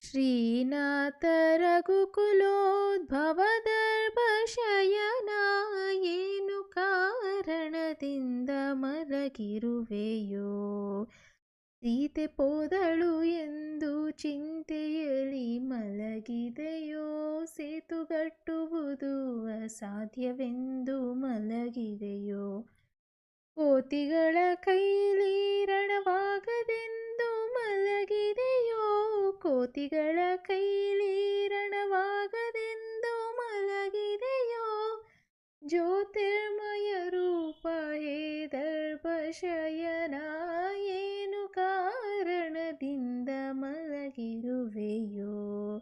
ಶ್ರೀನಾಥ ರಘುಕುಲೋದ್ಭವದರ್ಭಶಯನ ಏನು ಕಾರಣದಿಂದ ಮಲಗಿರುವೆಯೋ? ಸೀತೆ ಪೋದಳು ಎಂದು ಚಿಂತೆಯಲ್ಲಿ ಮಲಗಿದೆಯೋ? ಸೇತುಗಟ್ಟುವುದು ಅಸಾಧ್ಯವೆಂದು ಮಲಗಿದೆಯೋ? ಕೋತಿಗಳ ಕೈಲಿ ಕೋತಿಗಳ ಕೈಲೀರಣವಾಗದೆಂದು ಮಲಗಿದೆಯೋ? ಜ್ಯೋತಿರ್ಮಯ ರೂಪ ಹೇ ದರ್ಭಶಯನ ಏನು ಕಾರಣದಿಂದ ಮಲಗಿರುವೆಯೋ?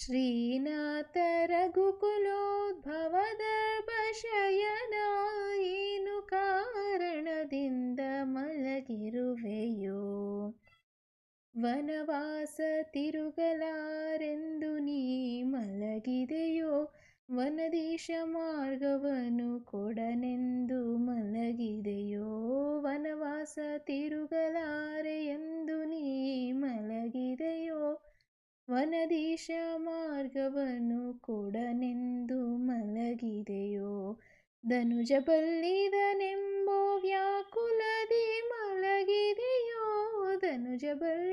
ಶ್ರೀನಾಥ ರಘುಕುಲೋದ್ಭವದರ್ಭಶಯನ ಏನು ಕಾರಣದಿಂದ ಮಲಗಿರುವೆಯೋ ವನವಾಸ ತಿರುಗಲಾರೆಂದು ನೀ ಮಲಗಿದೆಯೋ? ವನದೇಶ ಮಾರ್ಗವನ್ನು ಕೊಡನೆಂದು ಮಲಗಿದೆಯೋ? ವನವಾಸ ತಿರುಗಲಾರೆ ಎಂದು ನೀ ಮಲಗಿದೆಯೋ? ವನದೇಶ ಮಾರ್ಗವನ್ನು ಕೊಡನೆಂದು ಮಲಗಿದೆಯೋ? ಧನುಜ ಬಲ್ಲಿದನೆಂಬೋ ವ್ಯಾಕುಲದಿ ಮಲಗಿದೆಯೋ? ಧನುಜ ಬಲ್ಲಿದನೆಂಬೋ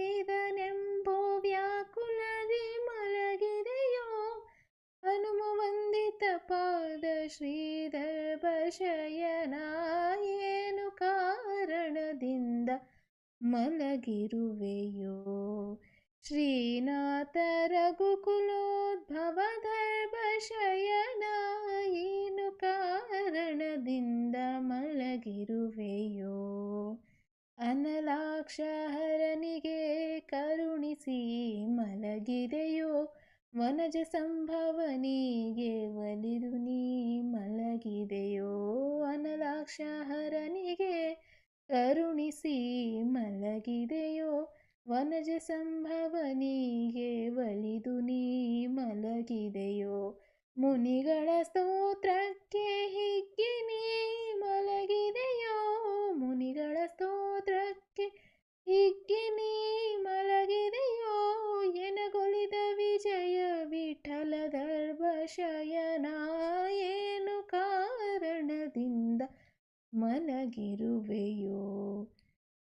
ಶ್ರೀಧರ್ಭಶಯನ ಏನು ಕಾರಣದಿಂದ ಮಲಗಿರುವೆಯೋ? ಶ್ರೀನಾಥ ರಘುಕುಲೋದ್ಭವದರ್ಭಶಯನ ಏನು ಕಾರಣದಿಂದ ಮಲಗಿರುವೆಯೋ? ಅನಲಾಕ್ಷಹರನಿಗೆ ಕರುಣಿಸಿ ಮಲಗಿದೆಯೋ? ವನಜ ಸಂಭವನಿಗೆ ಒಲಿದು ನೀ ಮಲಗಿದೆಯೋ ಅನಲಾಕ್ಷಹರನಿಗೆ ಕರುಣಿಸಿ ಮಲಗಿದೆಯೋ ವನಜ ಸಂಭವನಿಗೆ ಒಲಿದು ನೀ ಮಲಗಿದೆಯೋ ಮುನಿಗಳ ಸ್ತೋತ್ರಕ್ಕೆ ಮಲಗಿರುವೆಯೋ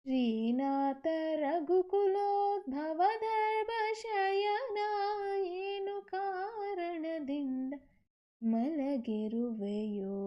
ಶ್ರೀನಾಥ ರಘುಕುಲೋದ್ಭವದರ್ಭಶಯನ ಏನು ಕಾರಣದಿಂದ ಮಲಗಿರುವೆಯೋ?